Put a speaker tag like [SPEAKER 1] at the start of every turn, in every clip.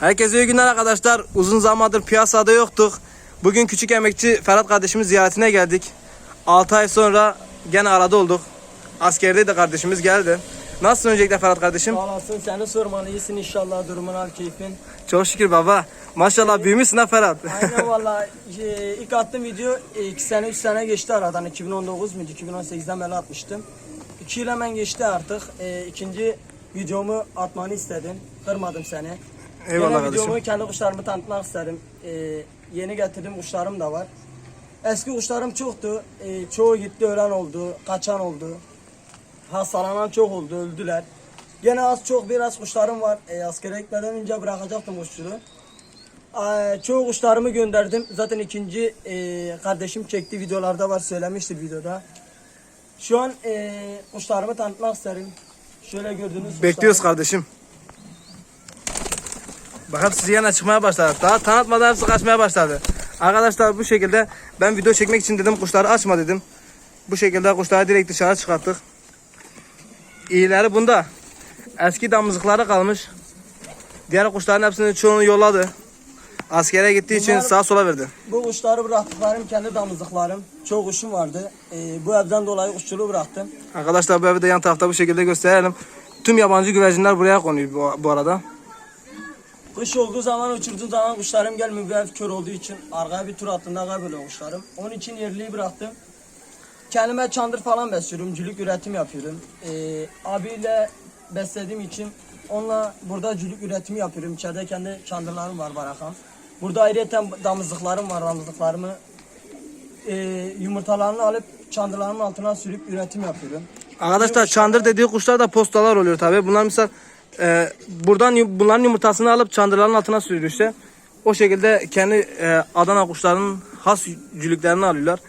[SPEAKER 1] Herkese iyi günler arkadaşlar. Uzun zamandır piyasada yoktuk. Bugün küçük emekçi Ferhat kardeşimiz ziyaretine geldik. 6 ay sonra gene arada olduk. Askerdeydi kardeşimiz geldi. Nasılsın öncelikle Ferhat kardeşim?
[SPEAKER 2] Sağ olasın seni sormalı iyisin inşallah durumun al keyfin.
[SPEAKER 1] Çok şükür baba. Maşallah büyümüşsün ha Ferhat.
[SPEAKER 2] Aynen valla e, ilk attığım video 2 sene 3 sene geçti aradan 2019 muydu 2018'den beri atmıştım. 2 yıl hemen geçti artık. E, ikinci videomu atmanı istedim. Kırmadım seni.
[SPEAKER 1] Eyvallah
[SPEAKER 2] Yine
[SPEAKER 1] kardeşim.
[SPEAKER 2] videomu kendi kuşlarımı tanıtmak isterim. E, yeni getirdiğim kuşlarım da var. Eski kuşlarım çoktu. E, çoğu gitti ölen oldu, kaçan oldu. Hastalanan çok oldu, öldüler. Gene az çok biraz kuşlarım var. E, askere gitmeden önce bırakacaktım kuşçuluğu. Ee, çoğu kuşlarımı gönderdim. Zaten ikinci e, kardeşim çekti videolarda var söylemişti videoda. Şu an e, kuşlarımı tanıtmak isterim. Şöyle gördüğünüz
[SPEAKER 1] Bekliyoruz
[SPEAKER 2] kuşlarım.
[SPEAKER 1] kardeşim. Bak hepsi yana çıkmaya başladı. Daha tanıtmadan hepsi kaçmaya başladı. Arkadaşlar bu şekilde ben video çekmek için dedim kuşları açma dedim. Bu şekilde kuşları direkt dışarı çıkarttık. İyileri bunda. Eski damızlıkları kalmış. Diğer kuşların hepsini çoğunu yolladı. Askere gittiği için
[SPEAKER 2] Bunlar-
[SPEAKER 1] sağa sola verdi.
[SPEAKER 2] Bu kuşları bıraktıklarım kendi damızlıklarım. Çok kuşum vardı. E, bu evden dolayı kuşçuluğu bıraktım.
[SPEAKER 1] Arkadaşlar bu evi de yan tarafta bu şekilde gösterelim. Tüm yabancı güvercinler buraya konuyor bu, bu arada.
[SPEAKER 2] Kış olduğu zaman uçurduğum zaman kuşlarım gelmiyor. Bu ev kör olduğu için arkaya bir tur attığında kayboluyor kuşlarım. Onun için yerliyi bıraktım. Kendime çandır falan besliyorum. Cülük üretim yapıyorum. Ee, abiyle beslediğim için onunla burada cülük üretimi yapıyorum. İçeride kendi çandırlarım var barakan. Burada ayrıca damızlıklarım var. Damızlıklarımı e, yumurtalarını alıp çandırlarımın altına sürüp üretim yapıyorum.
[SPEAKER 1] Arkadaşlar çandır dediği kuşlar da postalar oluyor tabi. Bunlar misal e, buradan bunların yumurtasını alıp çandırların altına sürüyor işte. O şekilde kendi e, Adana kuşlarının has cülüklerini alıyorlar.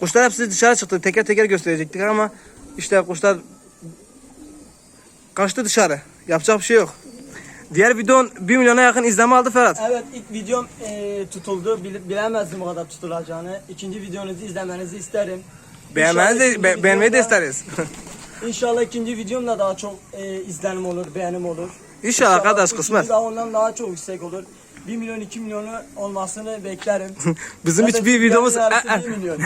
[SPEAKER 1] Kuşlar hepsi dışarı çıktı. Teker teker gösterecektik ama işte kuşlar kaçtı dışarı. Yapacak bir şey yok. Diğer videon 1 milyona yakın izleme aldı Ferhat.
[SPEAKER 2] Evet ilk videom e, tutuldu. Bil- bilemezdim o kadar tutulacağını. İkinci videonuzu izlemenizi isterim.
[SPEAKER 1] Beğenmenizi be- beğenmeyi de isteriz.
[SPEAKER 2] İnşallah ikinci videomda daha çok e, izlenim olur, beğenim olur.
[SPEAKER 1] İnşallah kardeş,
[SPEAKER 2] üçüncü
[SPEAKER 1] kısmet.
[SPEAKER 2] de ondan daha çok yüksek olur. 1 milyon 2 milyonu olmasını beklerim.
[SPEAKER 1] Bizim
[SPEAKER 2] Zaten
[SPEAKER 1] hiçbir videomuz
[SPEAKER 2] Türkiye'nin yarısı
[SPEAKER 1] en-
[SPEAKER 2] 1 milyon.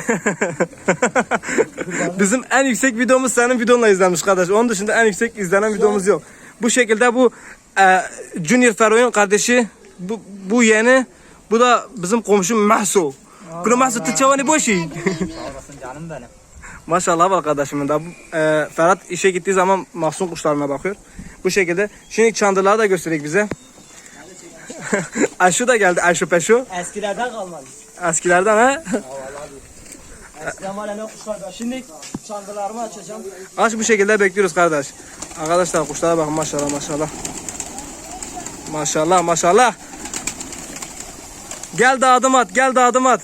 [SPEAKER 1] Bizim en yüksek videomuz senin videonla izlenmiş kardeş. Onun dışında en yüksek izlenen videomuz yok. Bu şekilde bu e, Junior Fero'nun kardeşi bu, bu yeğeni bu da bizim komşu Mahsu. Kuru Mahsu tıçavani boşi.
[SPEAKER 2] Olasın canım benim.
[SPEAKER 1] Maşallah var kardeşimin de. E, Ferhat işe gittiği zaman mahsun kuşlarına bakıyor. Bu şekilde. Şimdi çandırları da göstereyim bize. Ayşu da geldi. Ayşu Peşu.
[SPEAKER 2] Eskilerden kalmadı.
[SPEAKER 1] Eskilerden ha.
[SPEAKER 2] Eskiden ya ne kuşlar var. Şimdi çandılarımı açacağım.
[SPEAKER 1] Aç bu şekilde bekliyoruz kardeş. Arkadaşlar kuşlara bakın maşallah maşallah. Maşallah maşallah. Gel de adım at, gel de adım at.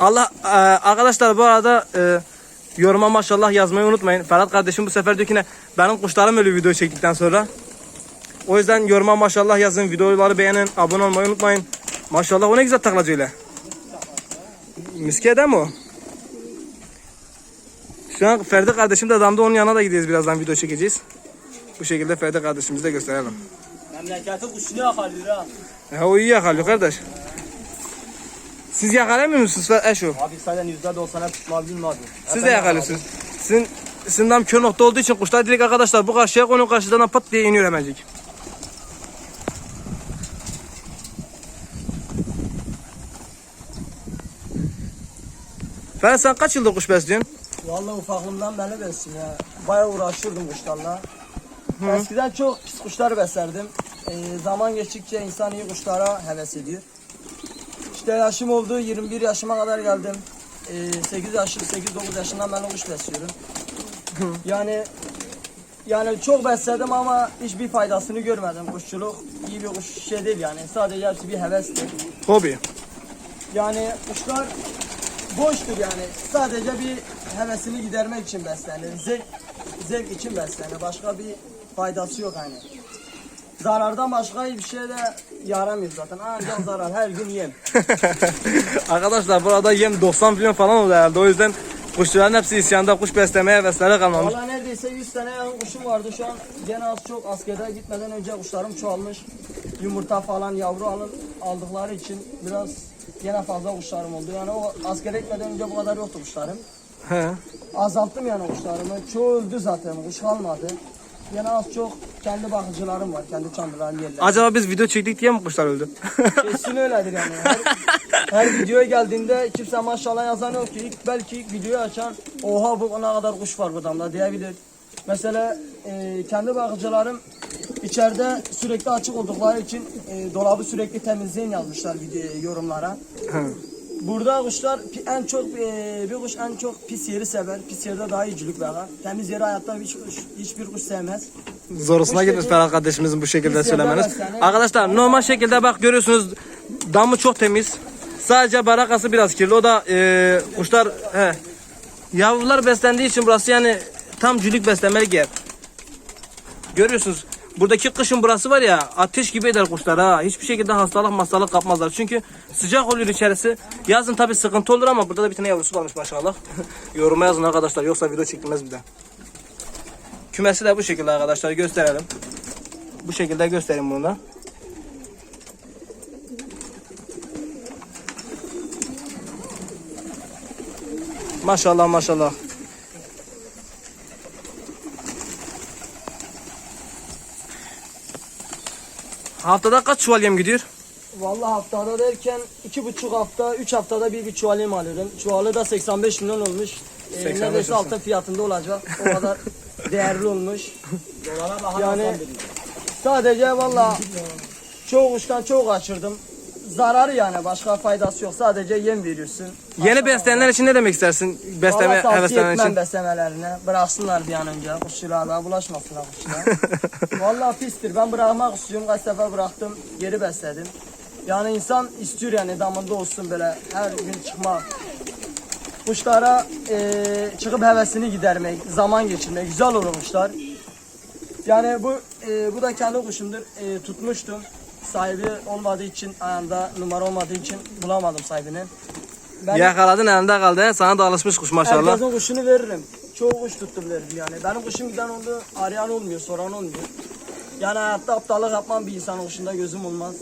[SPEAKER 1] Allah e, arkadaşlar bu arada e, yoruma maşallah yazmayı unutmayın. Ferhat kardeşim bu sefer diyor ki ne benim kuşlarım ölü video çektikten sonra. O yüzden yoruma maşallah yazın, videoları beğenin, abone olmayı unutmayın. Maşallah o ne güzel taklacı öyle. Miske mi o? Şu an Ferdi kardeşim de damda onun yanına da gidiyoruz birazdan video çekeceğiz. Bu şekilde Ferdi kardeşimizi de gösterelim.
[SPEAKER 2] Memleketin kuşunu yakalıyor ha.
[SPEAKER 1] Ya o iyi yakalıyor kardeş. Siz yakalamıyor musunuz Eşo?
[SPEAKER 2] Abi zaten %90'a tutulabilir abi.
[SPEAKER 1] Siz de yakalıyorsunuz. Sizin, sizin dam kör nokta olduğu için kuşlar direkt arkadaşlar bu karşıya konuyor karşıdan da pat diye iniyor hemencik. Ferhat sen kaç yıldır kuş besliyorsun?
[SPEAKER 2] Vallahi ufaklığımdan beri beslim ya. Bayağı uğraşırdım kuşlarla. Eskiden çok pis kuşlar beslerdim. Ee, zaman geçtikçe insan iyi kuşlara heves ediyor. İşte yaşım oldu 21 yaşıma kadar geldim. Ee, 8 yaşı 8-9 yaşından beri kuş besliyorum. yani yani çok besledim ama hiçbir faydasını görmedim. Kuşçuluk iyi bir kuş şey değil yani. Sadece hepsi bir hevestir.
[SPEAKER 1] Hobi.
[SPEAKER 2] Yani kuşlar boştur yani. Sadece bir hevesini gidermek için beslenir. Zevk, zevk için beslenir. Başka bir faydası yok hani. Zarardan başka bir şey de yaramıyor zaten. Ancak zarar her gün yem.
[SPEAKER 1] Arkadaşlar burada yem 90 milyon falan oldu herhalde. O yüzden kuşların hepsi isyanda kuş beslemeye hevesleri kalmamış.
[SPEAKER 2] Valla neredeyse neredeyse 100 tane kuşum vardı. Şu an gene az çok askere gitmeden önce kuşlarım çoğalmış. Yumurta falan yavru alın, aldıkları için biraz gene fazla kuşlarım oldu. Yani o askere gitmeden önce bu kadar yoktu kuşlarım.
[SPEAKER 1] He.
[SPEAKER 2] Azalttım yani kuşlarımı. Çoğu öldü zaten. Kuş kalmadı. Yine az çok kendi bakıcılarım var. Kendi çandıran yerler.
[SPEAKER 1] Acaba biz video çektik diye mi kuşlar öldü?
[SPEAKER 2] Kesin öyledir yani. Her, her videoya geldiğinde kimse maşallah yazan yok ki. İlk, belki ilk videoyu açan oha bu ne kadar kuş var bu damda diyebilir. Mesela e, kendi bakıcılarım içeride sürekli açık oldukları için e, dolabı sürekli temizleyin yazmışlar video yorumlara. Burada kuşlar en çok e, bir kuş en çok pis yeri sever. Pis yerde daha iyicilik bakar. Temiz yeri hayatta hiç kuş, hiçbir kuş sevmez.
[SPEAKER 1] Zorusuna gitmiş Ferhat kardeşimizin bu şekilde söylemeniz. Arkadaşlar normal şekilde bak görüyorsunuz damı çok temiz. Sadece barakası biraz kirli. O da e, kuşlar he, yavrular beslendiği için burası yani tam cülük beslemelik yer. Görüyorsunuz buradaki kışın burası var ya ateş gibi eder kuşlar ha. Hiçbir şekilde hastalık hastalık kapmazlar. Çünkü sıcak oluyor içerisi. Yazın tabi sıkıntı olur ama burada da bir tane yavrusu varmış maşallah. Yoruma yazın arkadaşlar yoksa video çekilmez bir de. Kümesi de bu şekilde arkadaşlar gösterelim. Bu şekilde göstereyim bunu da. Maşallah maşallah. Haftada kaç çuval yem gidiyor?
[SPEAKER 2] Vallahi haftada derken iki buçuk hafta, üç haftada bir bir çuvalim alıyorum. Çuvalı da 85 milyon olmuş. Ee,
[SPEAKER 1] 85
[SPEAKER 2] neredeyse
[SPEAKER 1] olsun.
[SPEAKER 2] altın fiyatında olacak. O kadar değerli olmuş. Yani sadece vallahi çoğu kuştan çok kaçırdım. Zararı yani başka faydası yok. Sadece yem veriyorsun.
[SPEAKER 1] Yeni besleyenler için ne demek istersin? Besleme
[SPEAKER 2] Vallahi tavsiye
[SPEAKER 1] heveslenenler
[SPEAKER 2] etmem
[SPEAKER 1] için.
[SPEAKER 2] beslemelerine. Bıraksınlar bir an önce. Kuşçuluğa bulaşmasınlar kuşçuluğa. Vallahi pistir. Ben bırakmak istiyorum. Kaç sefer bıraktım. Geri besledim. Yani insan istiyor yani damında olsun böyle her gün çıkmak. Kuşlara eee, çıkıp hevesini gidermek, zaman geçirmek. Güzel olur kuşlar. Yani bu eee, bu da kendi kuşumdur. Eee, tutmuştum. Sahibi olmadığı için ayağında numara olmadığı için bulamadım sahibini. Ben
[SPEAKER 1] Yakaladın elinde kaldı. he? Sana da alışmış kuş maşallah.
[SPEAKER 2] Herkesin kuşunu veririm. Çoğu kuş tuttum veririm yani. Benim kuşum giden oldu, arayan olmuyor, soran olmuyor. Yani hayatta aptallık yapmam bir insanın kuşunda gözüm olmaz.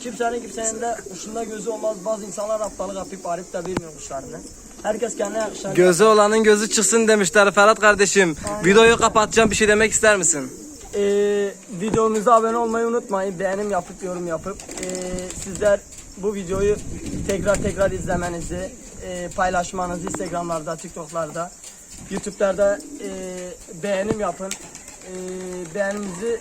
[SPEAKER 2] Kimsenin kimsenin de kuşunda gözü olmaz. Bazı insanlar aptallık yapıp arayıp da vermiyor kuşlarını. Herkes kendine yakışan.
[SPEAKER 1] Gözü olanın gözü çıksın demişler Ferhat kardeşim. Videoyu kapatacağım bir şey demek ister misin?
[SPEAKER 2] Ee, videomuza abone olmayı unutmayın. Beğenim yapıp yorum yapıp ee, sizler bu videoyu tekrar tekrar izlemenizi, ee, paylaşmanızı Instagram'larda, TikTok'larda, YouTube'larda ee, beğenim yapın. Ee, beğenimizi